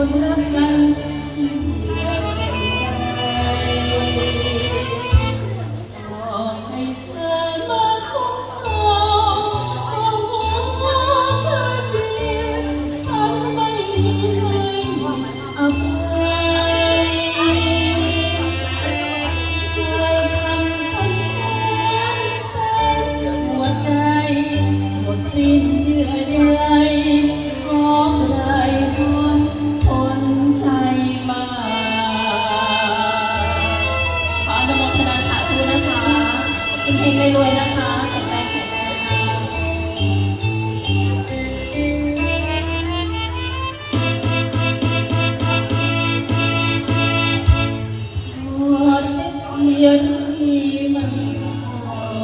Luna. นะคะแข็งแรงแข็งแรงค่ะชั่วเสียมันเศร้า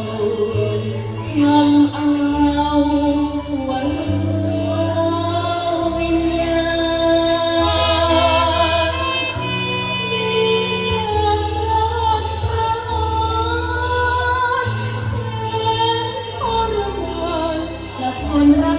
ทำ on